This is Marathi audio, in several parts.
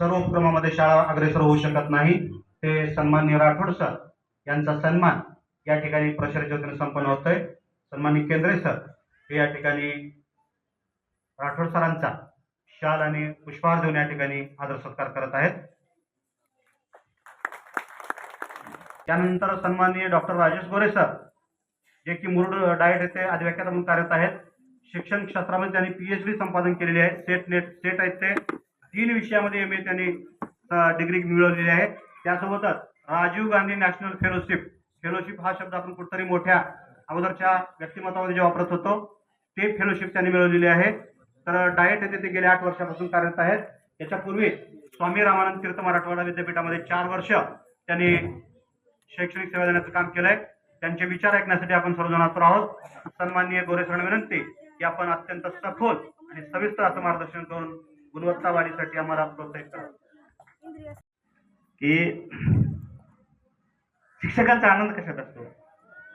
सर्व उपक्रमामध्ये शाळा अग्रेसर होऊ शकत नाही. ते सन्माननीय राठोड सर यांचा सन्मान या ठिकाणी प्रशासनाच्या वतीने संपन्न होतोय. सन्माननीय केंद्रे सर हे या ठिकाणी राठोड सरांचा शाल आणि पुष्पहार देऊन या ठिकाणी आदर सत्कार करत आहेत. त्यानंतर सन्माननीय डॉक्टर राजेश गोरे सर जे की मुरुड डायट येथे अधिव्याख्याता म्हणून कार्यरत आहेत. शिक्षण क्षेत्रामध्ये त्यांनी पीएचडी संपादन केलेली आहे. सेट नेट सेट आहेत ते. तीन विषयामध्ये एम ए त्यांनी डिग्री मिळवलेली आहे. त्यासोबतच Rajiv Gandhi national fellowship fellowship हा शब्द आपण कुठतरी मोठ्या अगोदरच्या व्यक्तिमत्वामध्ये जे वापरत होतो ते फेलोशिप त्यांनी मिळवलेली आहे. तर डायट येथे ते गेल्या आठ वर्षापासून कार्यरत आहेत. याच्यापूर्वी स्वामी रामानंद तीर्थ मराठवाडा विद्यापीठामध्ये चार वर्ष त्यांनी शैक्षणिक सेवा देण्याचं काम केलंय. त्यांचे विचार ऐकण्यासाठी आपण सर्वजण असतो आहोत. सन्माननीय गोरेसरण विनंती की आपण अत्यंत सखोल आणि सविस्तर असं मार्गदर्शन करून गुणवत्ता वाढीसाठी आम्हाला प्रोत्साहित करा. की शिक्षकांचा आनंद कशात असतो?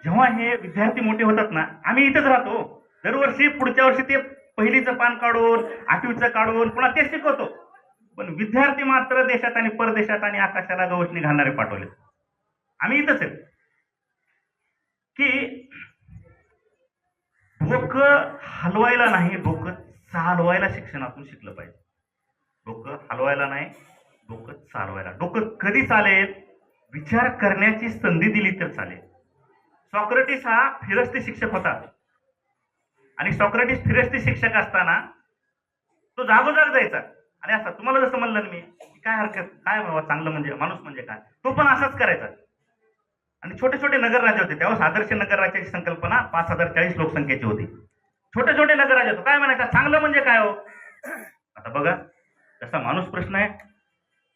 जेव्हा हे विद्यार्थी मोठे होतात ना आम्ही इथेच राहतो. दरवर्षी पुढच्या वर्षी ते पहिलीचं पान काढून आठवीचं काढून पुन्हा ते शिकवतो. पण विद्यार्थी मात्र देशात आणि परदेशात आणि आकाशाला गवसणी घालणारे पाठवले. आम्ही इथंच आहे. की डोकं हलवायला नाही डोकं चालवायला शिक्षणातून शिकलं पाहिजे. डोकं हलवायला नाही डोकं चालवायला. डोकं कधी चालेल? विचार करण्याची संधी दिली तर चालेल. सॉक्रेटिस हा फिरस्ती शिक्षक होता. आणि सॉक्रेटिस फिरस्ती शिक्षक असताना तो जागोजाग जायचा. आणि असा तुम्हाला जसं म्हणलं मी काय हरकत काय बाबा चांगलं म्हणजे माणूस म्हणजे काय? तो पण असाच करायचा. आणि छोटे छोटे नगरराजे होते. त्यावेळेस आदर्श नगरराज्याची संकल्पना पाच हजार चाळीस लोकसंख्येची होती. छोटे छोटे नगरराजे होते. काय म्हणायचं? चांगलं म्हणजे काय हो? आता बघा तसा माणूस प्रश्न आहे.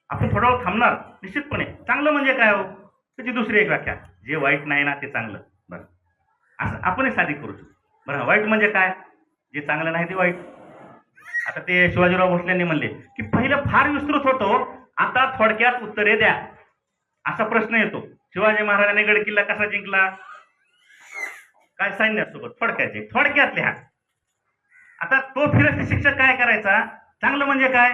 आपण थोडा वेळ थांबणार निश्चितपणे. चांगलं म्हणजे काय हो? त्याची दुसरी एक व्याख्या. जे वाईट नाही ना ते चांगलं. बरं. असं आपणही साधी करू शकतो. बरं वाईट म्हणजे काय? जे चांगलं नाही ते वाईट. आता ते शिवाजीराव भोसल्यांनी म्हणले की पहिलं फार विस्तृत होतो हो. आता थोडक्यात उत्तरे द्या. असा प्रश्न येतो. शिवाजी महाराजांनी गड किल्ला कसा जिंकला? काय सैन्यासोबत? थोडक्याचे थोडक्यात लिहा आता तो फिरस्ती शिक्षक काय करायचा? चांगलं म्हणजे काय?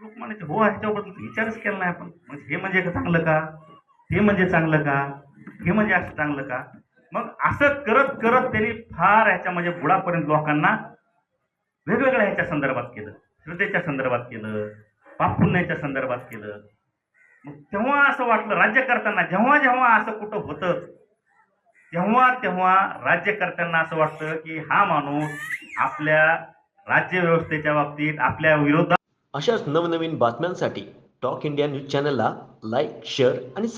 लोक म्हणायचे हो ह्याच्याबद्दल विचारच केला नाही आपण. म्हणजे हे म्हणजे का चांगलं का? हे म्हणजे चांगलं का? हे म्हणजे असं चांगलं का? मग असं करत करत त्यांनी फार ह्याच्या म्हणजे बुडापर्यंत लोकांना वेगवेगळ्या ह्याच्या संदर्भात केलं. श्रद्धेच्या संदर्भात केलं. पापुण्याच्या संदर्भात केलं. मग तेव्हा असं वाटलं राज्य करताना जेव्हा जेव्हा असं कुठं होतं तेव्हा तेव्हा राज्यकर्त्यांना असं वाटतं की हा माणूस आपल्या राज्य व्यवस्थेच्या बाबतीत आपल्या विरोधात अशाच नवनवीन बातम्यांसाठी टॉक इंडिया न्यूज चॅनलला लाईक शेअर आणि